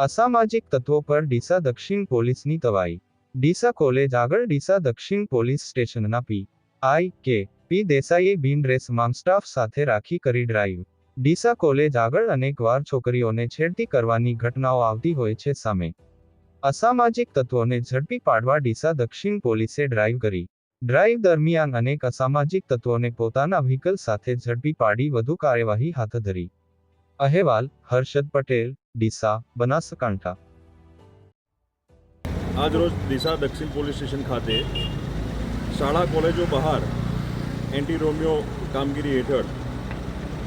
અસામાજિક તત્વો પર ડીસા દક્ષિણ પોલીસની તવાઈ. ડીસા કોલેજ આગળ ડીસા દક્ષિણ પોલીસ સ્ટેશનના પી. આઈ. કે. પી. દેસાઈએ બિનડ્રેસ રેસ સ્ટાફ સાથે રાખી કરી ડ્રાઈવ. ડીસા કોલેજ આગળ અનેકવાર છોકરીઓને છેડતી કરવાની ઘટનાઓ આવતી હોય છે સામે. અસામાજિક તત્વોને ઝડપી પાડવા ડીસા દક્ષિણ પોલીસે ડ્રાઈવ કરી. ડ્રાઈવ દરમિયાન અનેક અસામાજિક તત્વોને પોતાના વ્હીકલ સાથે ઝડપી પાડી વધુ કાર્યવાહી હાથ ધરી. અહેવાલ હર્ષદ પટેલ ડીસા બનાસકાંઠા આજરોજ ડીસા દક્ષિણ પોલીસ સ્ટેશન ખાતે શાળા કોલેજો બહાર એન્ટી રોમિયો કામગીરી હેઠળ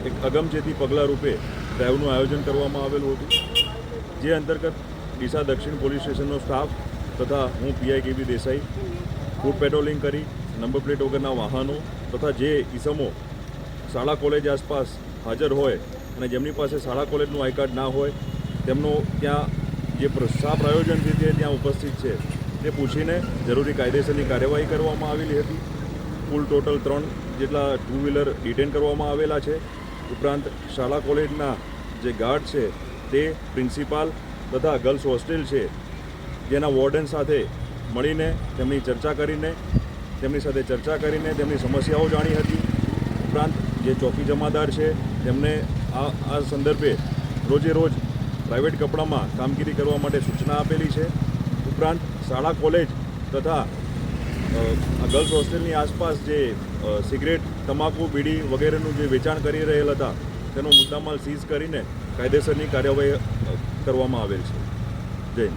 એક અગમચેતી પગલાં રૂપે ડ્રાઈવનું આયોજન કરવામાં આવેલું હતું જે અંતર્ગત ડીસા દક્ષિણ પોલીસ સ્ટેશનનો સ્ટાફ તથા હું PI KB Desai foot patrolling કરી નંબર પ્લેટ વગરના વાહનો તથા જે ઈસમો શાળા કોલેજ આસપાસ હાજર હોય અને જેમની પાસે શાળા કોલેજનું આઈ કાર્ડ ના હોય, તેમનો ત્યાં જે શા પ્રયોજનથી તે ત્યાં ઉપસ્થિત છે. તે પૂછીને જરૂરી કાયદેસરની કાર્યવાહી કરવામાં આવેલી હતી. કુલ ટોટલ ત્રણ જેટલા ટુ વ્હીલર ડિટેન કરવામાં આવેલા છે. ઉપરાંત શાળા કોલેજના જે ગાર્ડ છે તે પ્રિન્સિપાલ તથા ગર્લ્સ હોસ્ટેલ છે. જેના વોર્ડન સાથે મળીને તેમની ચર્ચા કરીને, તેમની સાથે ચર્ચા કરીને તેમની સમસ્યાઓ જાણી હતી. ઉપરાંત જે ચોકી જમાદાર છે, તેમને આ આ સંદર્ભે રોજે રોજ પ્રાઇવેટ કપડામાં કામગીરી કરવા માટે સૂચના આપેલી છે ઉપરાંત શાળા, કોલેજ તથા ગર્લ્સ હોસ્ટેલની આસપાસ જે સિગરેટ, તમાકુ, બીડી વગેરેનું જે વેચાણ કરી રહેલ હતા, તેનો મુદ્દામાલ સીઝ કરીને કાયદેસરની કાર્યવાહી કરવામાં આવેલ છે જય.